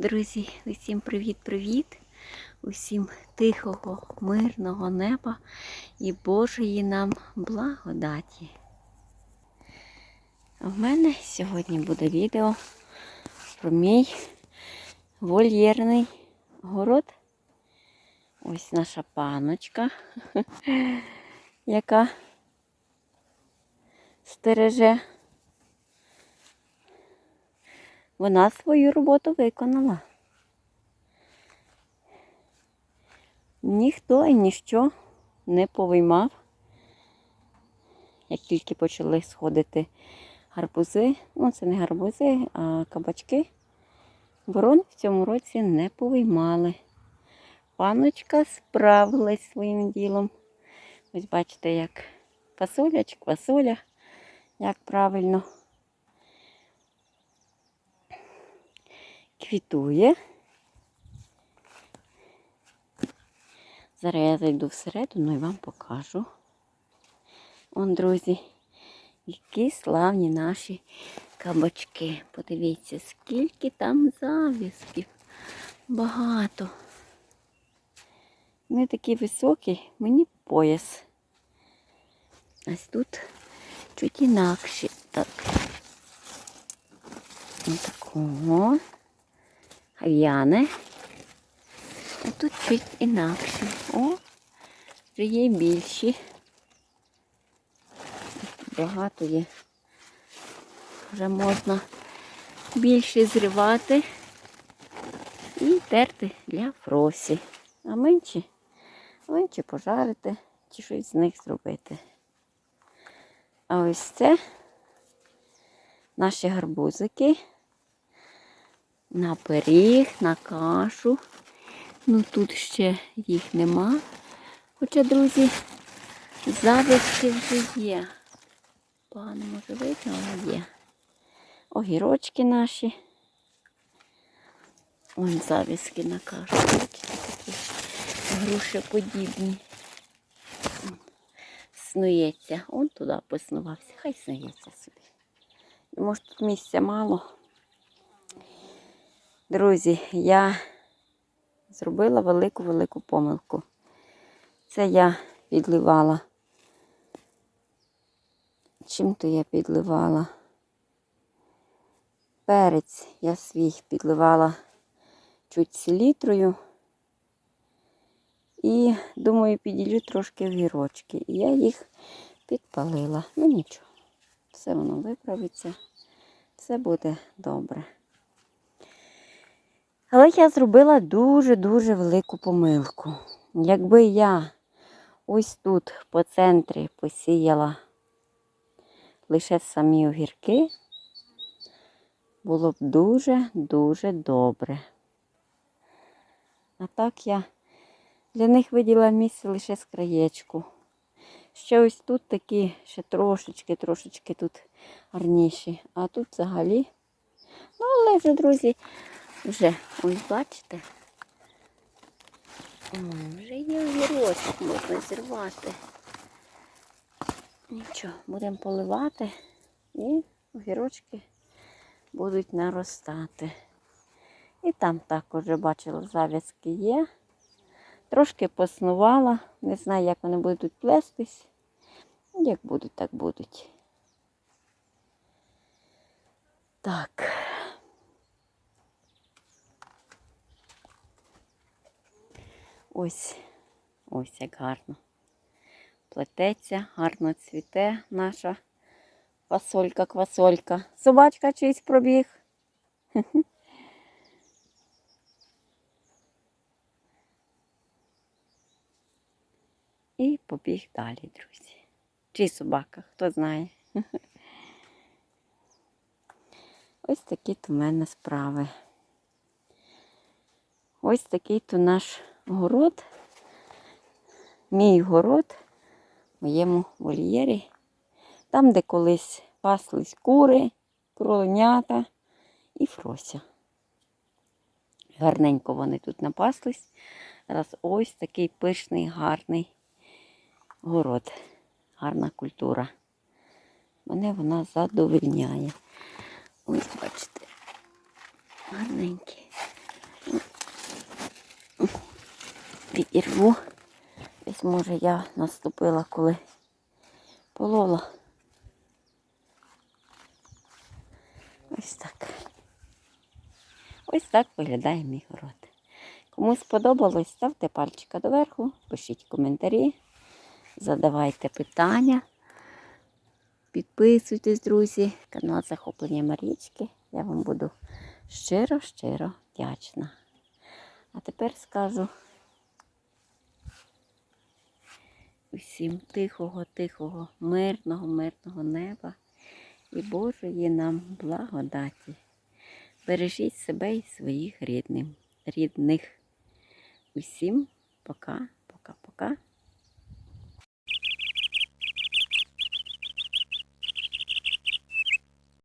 Друзі, усім привіт-привіт! Усім тихого, мирного неба і Божої нам благодаті. А в мене сьогодні буде відео про мій вольєрний город. Ось наша паночка, яка стереже. Вона свою роботу виконала. Ніхто і ніщо не повиймав. Як тільки почали сходити гарбузи, ну це не гарбузи, а кабачки, ворон в цьому році не повиймали. Паночка справилась своїм ділом. Ось бачите, як фасоля чи квасоля, як правильно. Квітує. Зараз я зайду всередину і вам покажу. Он, друзі, які славні наші кабачки. Подивіться, скільки там зав'язків. Багато. Вони такі високі, мені пояс. Ось тут чуть інакші. Так. Ось такого в'яне. А тут чуть інакше. О, вже є більші. Багато є. Вже можна більше зривати і терти для фросі. А менші, менші пожарити чи щось з них зробити. А ось це наші гарбузики на пиріг, на кашу. Ну тут ще їх нема. Хоча, друзі, завязки вже є. Погано може видно, але є. Огірочки наші. Вон завязки на кашу. Бачите, такі грушеподібні. Снується. Он туди поснувався. Хай снується собі. Може тут місця мало. Друзі, я зробила велику-велику помилку. Це я підливала. Чим то я підливала? Перець я свій підливала чуть селітрою. І, думаю, піділю трошки огірочки. І я їх підпалила. Ну нічого, все воно виправиться, все буде добре. Але я зробила дуже-дуже велику помилку. Якби я ось тут по центрі посіяла лише самі огірки, було б дуже-дуже добре. А так я для них виділа місце лише з краєчку. Ще ось тут такі ще трошечки, трошечки тут гарніші. А тут взагалі. Ну, але вже, друзі, вже, ось бачите, вже є огірочок, можна зірвати. Нічого, будемо поливати і огірочки будуть наростати. І там також бачила, зав'язки є. Трошки поснувала, не знаю, як вони будуть плестись. Як будуть, так будуть. Так. Ось, ось як гарно. Плететься, гарно цвіте наша фасолька-квасолька. Собачка чийсь пробіг. І побіг далі, друзі. Чий собака, хто знає. Ось такі то в мене справи. Ось такий то наш город, мій город в моєму вольєрі. Там, де колись паслись кури, кроленята і фрося. Гарненько вони тут напаслись. Зараз ось такий пишний, гарний город, гарна культура. Мене вона задовольняє. Ось, бачите, гарненькі. Підірву. Десь може я наступила, коли полола. Ось так. Ось так виглядає мій город. Кому сподобалось, ставте пальчика доверху, пишіть коментарі, задавайте питання. Підписуйтесь, друзі, канал Захоплення Марічки. Я вам буду щиро-щиро вдячна. А тепер скажу усім тихого, тихого, мирного, мирного неба і Божої нам благодаті. Бережіть себе і своїх рідних. рідних. Усім пока, пока, пока.